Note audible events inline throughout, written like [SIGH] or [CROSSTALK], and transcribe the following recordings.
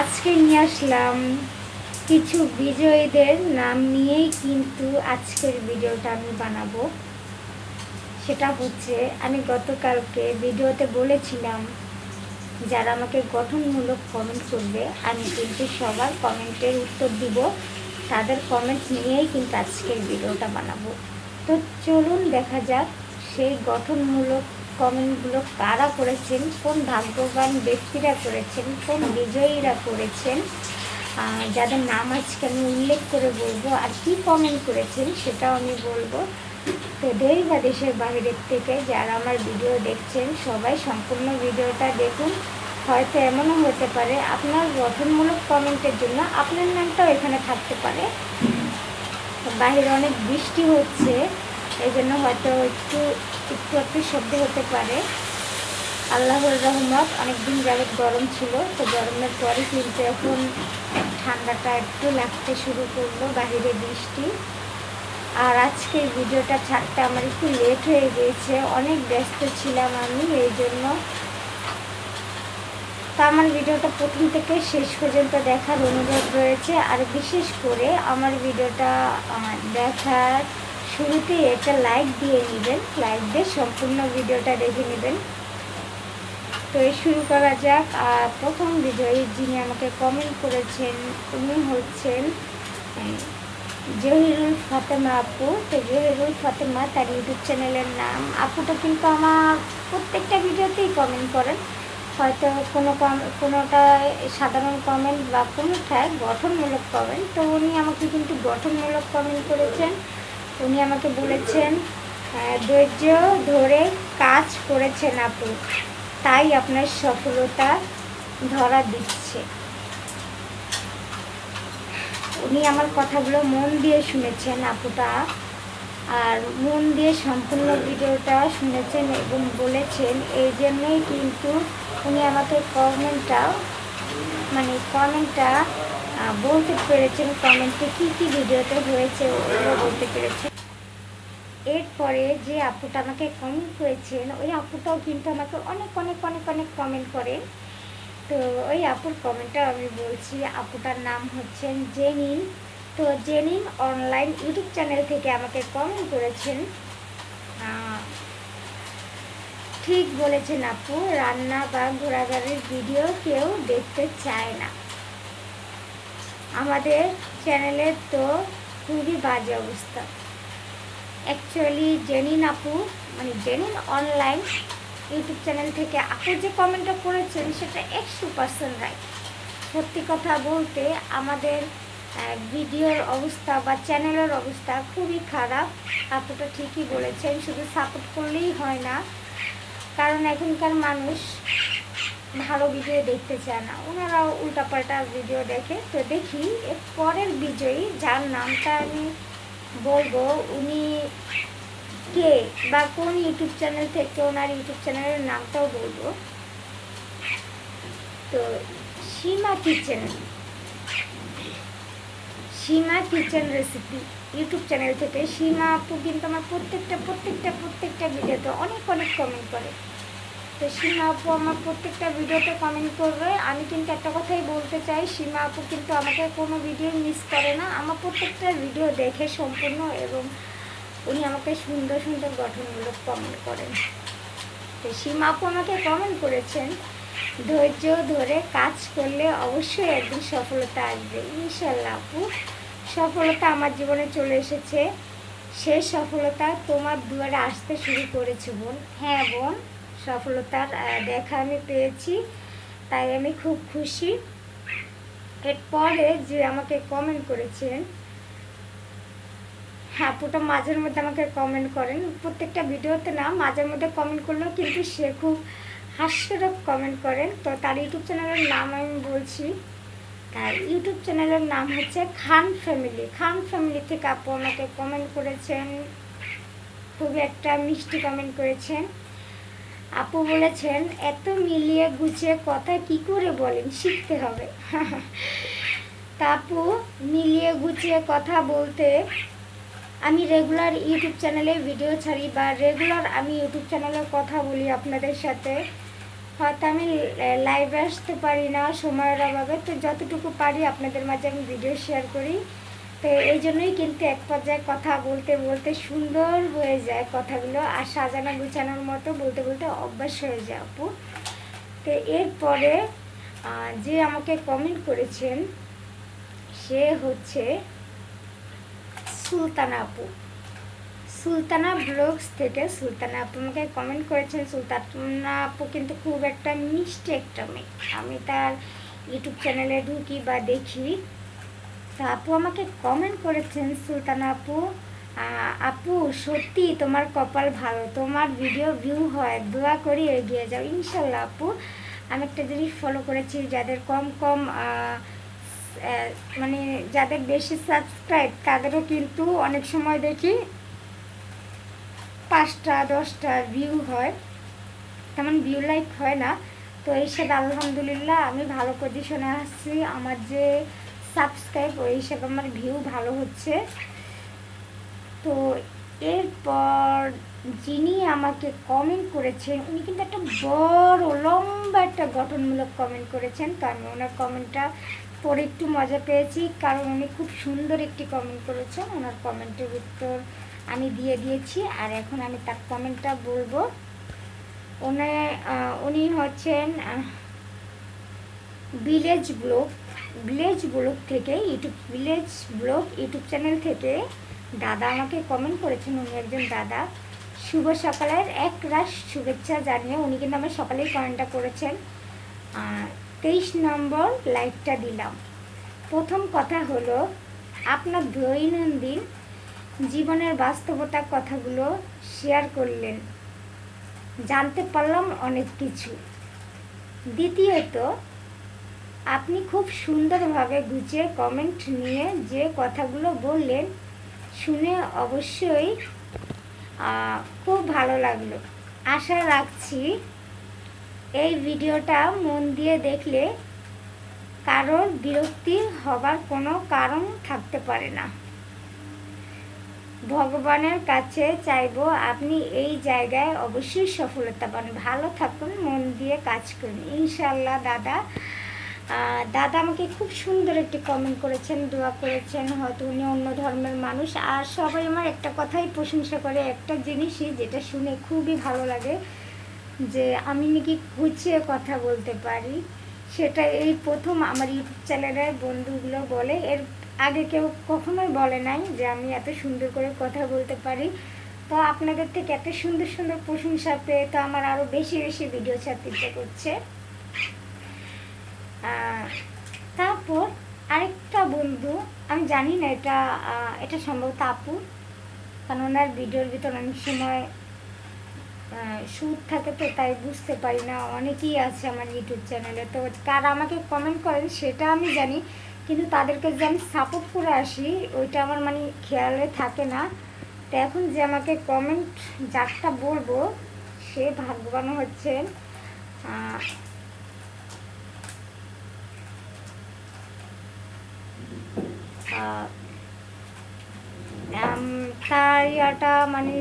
আজকে নিয়ে আসলাম কিছু বিজয়ীদের নাম নিয়েই কিন্তু আজকের ভিডিওটা আমি বানাবো। সেটা হচ্ছে, আমি গতকালকে ভিডিওতে বলেছিলাম, যারা আমাকে গঠনমূলক কমেন্ট করবে, আমি কিন্তু সবার কমেন্টের উত্তর দিব। তাদের কমেন্ট নিয়েই কিন্তু আজকের ভিডিওটা বানাবো। তো চলুন দেখা যাক, সেই গঠনমূলক কমেন্টগুলো কারা করেছেন? কোন ভাগ্যবান ব্যক্তিরা করেছেন? কোন বিজয়ীরা করেছেন? যাদের নাম আজকে আমি উল্লেখ করে বলব, আর কি কমেন্ট করেছেন সেটাও আমি বলব। তো দেশ বা দেশের বাইরের থেকে যারা আমার ভিডিও দেখছেন, সবাই সম্পূর্ণ ভিডিওটা দেখুন। হয়তো এমনও হতে পারে, আপনার গঠনমূলক কমেন্টের জন্য আপনার নামটাও এখানে থাকতে পারে। বাইরে অনেক বৃষ্টি হচ্ছে। এই জন্য হয়তো একটু একটু একটু শব্দ হতে পারে। আল্লাহর রহমত অনেকদিন যাবত গরম ছিল, তো গরমের পরে কিন্তু এখন ঠান্ডাটা একটু লাগতে শুরু করল বাইরে বৃষ্টি। আর আজকে ভিডিওটা ছাড়তে আমার একটু লেট হয়ে গিয়েছে, অনেক ব্যস্ত ছিলাম আমি, এই জন্য। তা আমার ভিডিওটা প্রথম থেকে শেষ পর্যন্ত দেখার অনুরোধ রয়েছে, আর বিশেষ করে আমার ভিডিওটা দেখার শুরুতেই একটা লাইক দিয়ে নেবেন। লাইক দিয়ে সম্পূর্ণ ভিডিওটা দেখে নেবেন। তো এই শুরু করা যাক। আর প্রথম বিজয়ী যিনি আমাকে কমেন্ট করেছেন, উনি হচ্ছেন জহিরুল ফাতেমা আপু। তো জহিরুল ফাতেমা, তার ইউটিউব চ্যানেলের নাম। আপুটা কিন্তু আমার প্রত্যেকটা ভিডিওতেই কমেন্ট করেন। হয়তো কোনো কোনোটা সাধারণ কমেন্ট বা কোনোটায় গঠনমূলক কমেন্ট তো উনি আমাকে কিন্তু গঠনমূলক কমেন্ট করেছেন। উনি আমাকে বলেছেন ধৈর্য ধরে কাজ করেছেন আপু। তাই আপনার সফলতা ধরা দিচ্ছে। উনি আমার কথাগুলো মন দিয়ে শুনেছেন আপুটা, আর মন দিয়ে সম্পূর্ণ ভিডিওটা শুনেছেন এবং বলেছেন, এই জন্যই কিন্তু উনি আমাকে কমেন্টটা মানে কমেন্টটা বলতে পেরেছেন, কমেন্টে কী কী ভিডিওতে হয়েছে ওগুলো বলতে পেরেছেন। এরপরে যে আপুটা আমাকে কমেন্ট করেছেন, ওই আপুটাও কিন্তু আমাকে অনেক অনেক অনেক অনেক কমেন্ট করেন তো ওই আপুর কমেন্টটা আমি বলছি, আপুটার নাম হচ্ছেন জেনিন। তো জেনিন অনলাইন ইউটিউব চ্যানেল থেকে আমাকে কমেন্ট করেছেন। ঠিক বলেছেন আপু, রান্না বা ঘোরাঘুরির ভিডিও কেউ দেখতে চায় না। আমাদের চ্যানেলের তো খুবই বাজে অবস্থা। অ্যাকচুয়ালি জেনিন আপু মানে জেনিন অনলাইন ইউটিউব চ্যানেল থেকে আপু যে কমেন্টটা করেছেন, সেটা একশো পার্সেন্ট রাইট সত্যি কথা বলতে আমাদের ভিডিওর অবস্থা বা চ্যানেলের অবস্থা খুবই খারাপ। আপুটা ঠিকই বলেছেন, শুধু সাপোর্ট করলেই হয় না। কারণ এখনকার মানুষ ভালো ভিডিও দেখতে চায় না। ওনারাও উল্টাপাল্টা ভিডিও দেখে। তো দেখি, এর পরের বিজয়ী, যার নামটা আমি বলব, উনি কে বা কোন ইউটিউব চ্যানেল থেকে ওনার ইউটিউব চ্যানেলের নামটাও বলব। তো Seema kitchen. Seema kitchen recipe YouTube channel থেকে। সীমা আপু কিন্তু আমার প্রত্যেকটা প্রত্যেকটা প্রত্যেকটা ভিডিওতে অনেক অনেক কমেন্ট করে। তো সীমা আপু, আমার প্রত্যেকটা ভিডিওতে কমেন্ট করবে। আমি কিন্তু একটা কথাই বলতে চাই, সীমা আপু কিন্তু আমাকে কোনো ভিডিও মিস করে না। আমার প্রত্যেকটা ভিডিও দেখে সম্পূর্ণ এবং উনি আমাকে সুন্দর সুন্দর গঠনমূলক কমেন্ট করেন। তো সীমা আপু আমাকে কমেন্ট করেছেন, ধৈর্য ধরে কাজ করলে অবশ্যই একদিন সফলতা আসবে। ইনশাল্লাহ আপু, সফলতা আমার জীবনে চলে এসেছে। সেই সফলতা তোমার দুয়ারে আসতে শুরু করেছে বোন। হ্যাঁ বোন। সফলতার দেখা আমি পেয়েছি, তাই আমি খুব খুশি। এরপরে যে আমাকে কমেন্ট করেছেন হ্যাঁ আপুটা মাঝের মধ্যে আমাকে কমেন্ট করেন। প্রত্যেকটা ভিডিওতে না, মাঝের মধ্যে কমেন্ট করলেও কিন্তু সে খুব হাস্যরক কমেন্ট করেন। তো তার ইউটিউব চ্যানেলের নাম আমি বলছি। তার ইউটিউব চ্যানেলের নাম হচ্ছে খান ফ্যামিলি খান ফ্যামিলি থেকে আপু আমাকে কমেন্ট করেছেন। খুবই একটা মিষ্টি কমেন্ট করেছেন। আপু বলেছেন, এত মিলিয়ে গুছিয়ে কথা কি করে বলেন? শিখতে হবে। [LAUGHS] তাপু মিলিয়ে গুছিয়ে কথা বলতে আমি রেগুলার ইউটিউব চ্যানেলে ভিডিও ছাড়ি বা রেগুলার আমি ইউটিউব চ্যানেলে কথা বলি আপনাদের সাথে। হয়তো আমি লাইভে আসতে পারি না সময়ের অভাবে। তো যতটুকু পারি আপনাদের মাঝে আমি ভিডিও শেয়ার করি। তো এই জন্যই কিন্তু এক পর্যায়ে কথা বলতে বলতে সুন্দর হয়ে যায় কথাগুলো আর সাজানো গুছানোর মতো বলতে বলতে অভ্যাস হয়ে যায় আপু। তো এরপরে যে আমাকে কমেন্ট করেছেন, সে হচ্ছে সুলতানা আপু। সুলতানা ব্লগস থেকে সুলতানা আপু আমাকে কমেন্ট করেছেন, সুলতানা আপু কিন্তু খুব একটা মিষ্টি একটা মেয়ে। আমি তার ইউটিউব চ্যানেলে ঢুকি বা দেখি। তা আপু আমাকে কমেন্ট করেছেন, সুলতানা আপু। আপু, সত্যি তোমার কপাল ভালো, তোমার ভিডিও ভিউ হয়, দোয়া করি এগিয়ে যাও। ইনশাল্লাহ আপু, আমি একটা জিনিস ফলো করেছি, যাদের কম কম মানে যাদের বেশি সাবস্ক্রাইব তাদেরও কিন্তু অনেক সময় দেখি পাঁচটা, দশটা ভিউ হয়। তেমন ভিউ লাইক হয় না। তো এই হিসেবে আলহামদুলিল্লাহ, আমি ভালো পজিশনে আসছি আমার যে সাবস্ক্রাইব ওই হিসেবে আমার ভিউ ভালো হচ্ছে। তো এরপর যিনি আমাকে কমেন্ট করেছেন, উনি কিন্তু একটা বড়, লম্বা একটা গঠনমূলক কমেন্ট করেছেন। তো আমি ওনার কমেন্টটা পড়ে একটু মজা পেয়েছি, কারণ উনি খুব সুন্দর একটি কমেন্ট করেছেন। ওনার কমেন্টের উত্তর আমি দিয়ে দিয়েছি, আর এখন আমি তার কমেন্টটা বলব। উনি উনি হচ্ছেন ভিলেজ ব্লগ ভিলেজ ব্লগ থেকে YouTube village blog YouTube channel থেকে দাদা আমাকে কমেন্ট করেছেন। উনি একজন দাদা। শুভ সকালের এক রাশ শুভেচ্ছা জানিয়ে উনি কিন্তু আমার সকালেই কমেন্টটা করেছেন। তেইশ নম্বর লাইকটা দিলাম। প্রথম কথা হলো, আপনার দৈনন্দিন জীবনের বাস্তবতা কথাগুলো শেয়ার করলেন। জানতে পারলাম অনেক কিছু। দ্বিতীয়ত আপনি খুব সুন্দরভাবে গুছিয়ে কমেন্ট নিয়ে যে কথাগুলো বললেন, শুনে অবশ্যই খুব ভালো লাগল। আশা রাখছি এই ভিডিওটা মন দিয়ে দেখলে কারোর বিরক্তি হবার কোনো কারণ থাকতে পারে না। ভগবানের কাছে চাইব আপনি এই জায়গায় অবশ্যই সফলতা পান। ভালো থাকুন, মন দিয়ে কাজ করুন। ইনশাল্লাহ দাদা। দাদা আমাকে খুব সুন্দর একটি কমেন্ট করেছেন, দোয়া করেছেন, হয়তো উনি অন্য ধর্মের মানুষ। আর সবাই আমার একটা কথাই প্রশংসা করে, একটা জিনিসই যেটা শুনে খুবই ভালো লাগে, যে আমি নাকি গুছিয়ে কথা বলতে পারি। সেটা এই প্রথম আমার ইউটিউব চ্যানেলের বন্ধুগুলো বলে, এর আগে কেউ কখনোই বলে নাই যে আমি এত সুন্দর করে কথা বলতে পারি। তো আপনাদের থেকে এত সুন্দর সুন্দর প্রশংসা পেয়ে তো আমার আরও বেশি বেশি ভিডিও ছাড়তে করছে। তারপর আরেকটা বন্ধু, আমি জানি না এটা এটা সম্ভবত আপু, কারণ ওনার ভিডিওর ভিতর অনেক সময় সুর থাকে তো, তাই বুঝতে পারি না, অনেকেই আছে আমার ইউটিউব চ্যানেলে তো কারা আমাকে কমেন্ট করেন সেটা আমি জানি, কিন্তু তাদেরকে যে আমি সাপোর্ট করে আসি, ওইটা আমার মানে খেয়ালে থাকে না। তো এখন যে আমাকে কমেন্ট যারটা বলব, সে ভাগ্যবান হচ্ছেন তার ইয়াটা মানে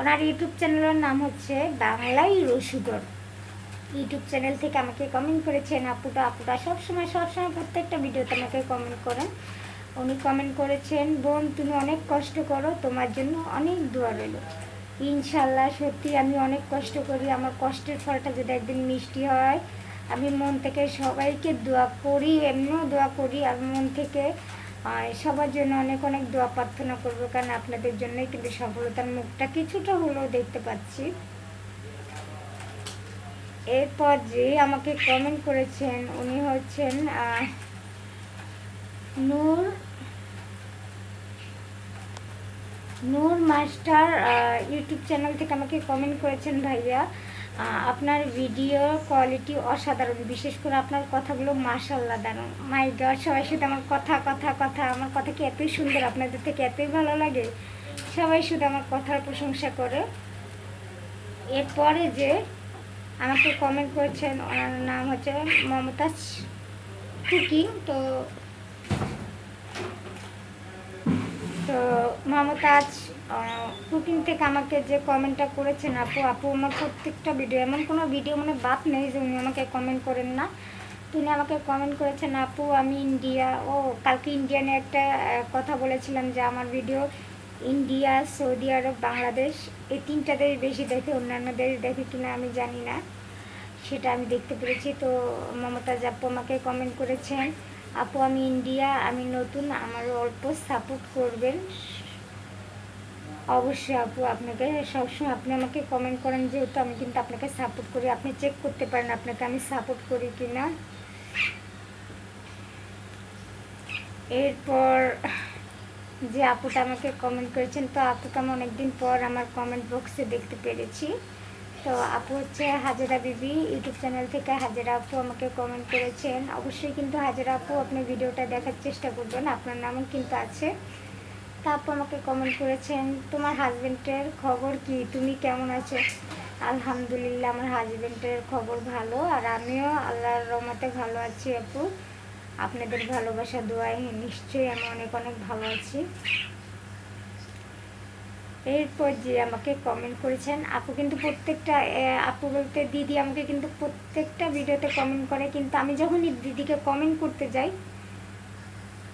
ওনার ইউটিউব চ্যানেলের নাম হচ্ছে বাংলাই রসুদর ইউটিউব চ্যানেল থেকে আমাকে কমেন্ট করেছেন, আপুটা আপুটা, সবসময় সবসময় প্রত্যেকটা ভিডিওতে আমাকে কমেন্ট করেন। উনি কমেন্ট করেছেন, বোন, তুমি অনেক কষ্ট করো, তোমার জন্য অনেক দোয়া রইল। ইনশাল্লাহ সত্যি আমি অনেক কষ্ট করি, আমার কষ্টের ফলটা যদি একদিন মিষ্টি হয় আমি মন থেকে সবাইকে দোয়া করি, এমনিও দোয়া করি, আর মন থেকে সবার জন্য অনেক অনেক দোয়া প্রার্থনা করব, কারণ আপনাদের জন্যই কিন্তু সফলতার মুখটা কিছুটা হলেও দেখতে পাচ্ছি। এরপর যে আমাকে কমেন্ট করেছেন, উনি হচ্ছেন Noor Noor master YouTube channel থেকে আমাকে কমেন্ট করেছেন ভাইয়া। আপনার ভিডিও কোয়ালিটি অসাধারণ, বিশেষ করে আপনার কথাগুলো মাশাল্লাহ দারুণ। মাই গড সবাই শুধু আমার কথা কথা কথা, আমার কথা কি এতই সুন্দর, আপনাদের থেকে এতই ভালো লাগে? সবাই শুধু আমার কথার প্রশংসা করে। এরপরে যে আমাকে কমেন্ট করেছেন, ওনার নাম হচ্ছে মমতাজ কুকিং, তো তো মমতাজ কুকিং থেকে আমাকে যে কমেন্টটা করেছেন আপু আপু আমার প্রত্যেকটা ভিডিও এমন কোনো ভিডিও মানে বাপ নেই যে উনি আমাকে কমেন্ট করেন না। তিনি আমাকে কমেন্ট করেছেন, আপু আমি ইন্ডিয়া ও কালকে ইন্ডিয়ানে একটা কথা বলেছিলাম যে আমার video India Saudi Arab Bangladesh এই তিনটা দেশ বেশি দেখে অন্যান্য দেশ দেখে কিনা আমি জানি না। সেটা আমি দেখতে পেরেছি। তো মমতাজ আপু আমাকে কমেন্ট করেছেন, আপু আমি ইন্ডিয়া আমি নতুন আমার অল্প সাপোর্ট করবেন। অবশ্যই আপু, আপনাকে সবসময় আপনি আমাকে কমেন্ট করেন যেহেতু আমি কিন্তু আপনাকে সাপোর্ট করি। আপনি চেক করতে পারেন আপনাকে আমি সাপোর্ট করি কি না এরপর যে আপুটা আমাকে কমেন্ট করেছেন, তো আপুকে আমি অনেকদিন পর আমার কমেন্ট বক্সে দেখতে পেরেছি। তো আপু হচ্ছে হাজারা বিবি ইউটিউব চ্যানেল থেকে হাজারা আপু আমাকে কমেন্ট করেছেন। অবশ্যই কিন্তু হাজারা আপু আপনি ভিডিওটা দেখার চেষ্টা করবেন, আপনার নামও কিন্তু আছে। তা আপু আমাকে কমেন্ট করেছেন, তোমার হাজবেন্ডের খবর কি? তুমি কেমন আছো? আলহামদুলিল্লাহ, আমার হাজবেন্ডের খবর ভালো, আর আমিও আল্লাহর রহমতে ভালো আছি আপু। আপনাদের ভালোবাসা দোয়াই নিশ্চয়ই আমি অনেক অনেক ভালো আছি। এরপর যে আমাকে কমেন্ট করেছেন, আপু কিন্তু প্রত্যেকটা আপু বলতে দিদি আমাকে কিন্তু প্রত্যেকটা ভিডিওতে কমেন্ট করে, কিন্তু আমি যখনই দিদিকে কমেন্ট করতে যাই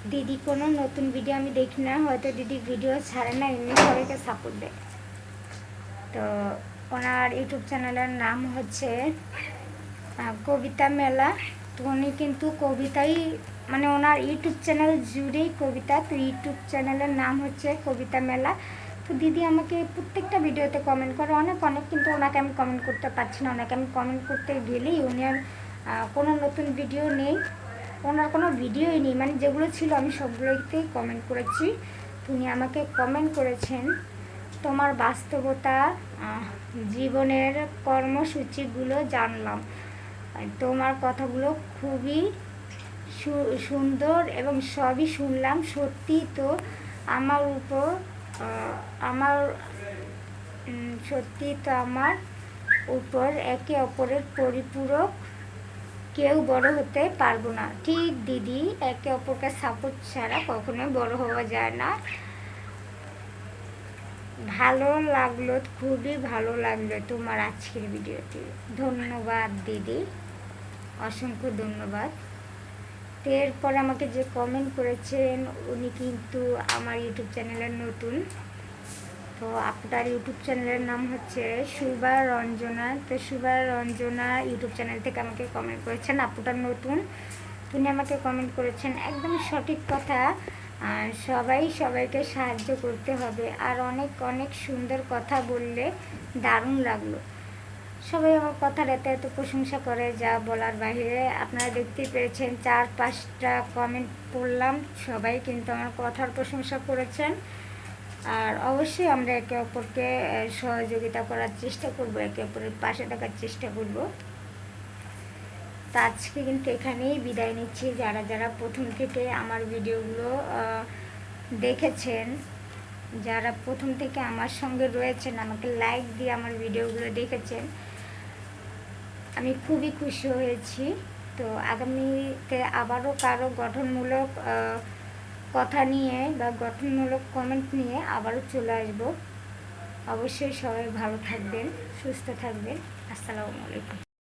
দিদি, কোনো নতুন ভিডিও আমি দেখি না, হয়তো দিদি ভিডিও ছাড়ে না, এমনি সবাইকে সাপোর্ট দেয়। তো ওনার ইউটিউব চ্যানেলের নাম হচ্ছে কবিতা মেলা। তো উনি কিন্তু কবিতাই মানে ওনার ইউটিউব চ্যানেল জুড়েই কবিতা, তো ইউটিউব চ্যানেলের নাম হচ্ছে কবিতা মেলা। তো দিদি, আমাকে প্রত্যেকটা ভিডিওতে কমেন্ট করে। অনেক অনেক কিন্তু ওনাকে আমি কমেন্ট করতে পারছি না। ওনাকে আমি কমেন্ট করতে গেলেই উনি আর কোনো নতুন ভিডিও নেই। ওনার কোনো ভিডিওই নেই। মানে যেগুলো ছিল আমি সবগুলোতেই কমেন্ট করেছি। তিনি আমাকে কমেন্ট করেছেন তোমার বাস্তবতা জীবনের কর্মসূচিগুলো জানলাম। তোমার কথাগুলো খুবই সুন্দর এবং সবই শুনলাম। সত্যি তো আমার উপর আমার সত্যি তো আমার উপর একে অপরের পরিপূরক কেউ বড় হতে পারব না। ঠিক দিদি, একে অপরকে সাপোর্ট ছাড়া কখনোই বড় হওয়া যায় না। ভালো লাগল, খুবই ভালো লাগল তোমার আজকের ভিডিওটি। ধন্যবাদ দিদি, অসংখ্য ধন্যবাদ। এরপর আমাকে যে কমেন্ট করেছেন, উনি কিন্তু আমার ইউটিউব চ্যানেলের নতুন। তো আপনার ইউটিউব চ্যানেলের নাম হচ্ছে সুবা রঞ্জনা। তো সুবা রঞ্জনা ইউটিউব চ্যানেল থেকে আমাকে কমেন্ট করেছেন আপুটার নতুন। তিনি আমাকে কমেন্ট করেছেন, একদম সঠিক কথা। সবাই সবাইকে সাহায্য করতে হবে। আর অনেক অনেক সুন্দর কথা বললে দারুণ লাগল। সবাই আমার কথার এত এত প্রশংসা করে যা বলার বাইরে আপনারা দেখতেই পেরেছেন, চার পাঁচটা কমেন্ট পড়লাম। সবাই কিন্তু আমার কথার প্রশংসা করেছেন। আর অবশ্যই আমরা একে অপরকে সহযোগিতা করার চেষ্টা করব, একে অপরের পাশে থাকার চেষ্টা করব। তা আজকে কিন্তু এখানেই বিদায় নিচ্ছি। যারা যারা প্রথম থেকে আমার ভিডিওগুলো দেখেছেন, যারা প্রথম থেকে আমার সঙ্গে রয়েছেন, আমাকে লাইক দিয়ে আমার ভিডিওগুলো দেখেছেন, আমি খুবই খুশি হয়েছি। তো আগামীতে আবারও কারও গঠনমূলক কথা নিয়ে বা গঠনমূলক কমেন্ট নিয়ে আবারও চলে আসব। অবশ্যই সবাই ভালো থাকবেন, সুস্থ থাকবেন। আসসালামু আলাইকুম।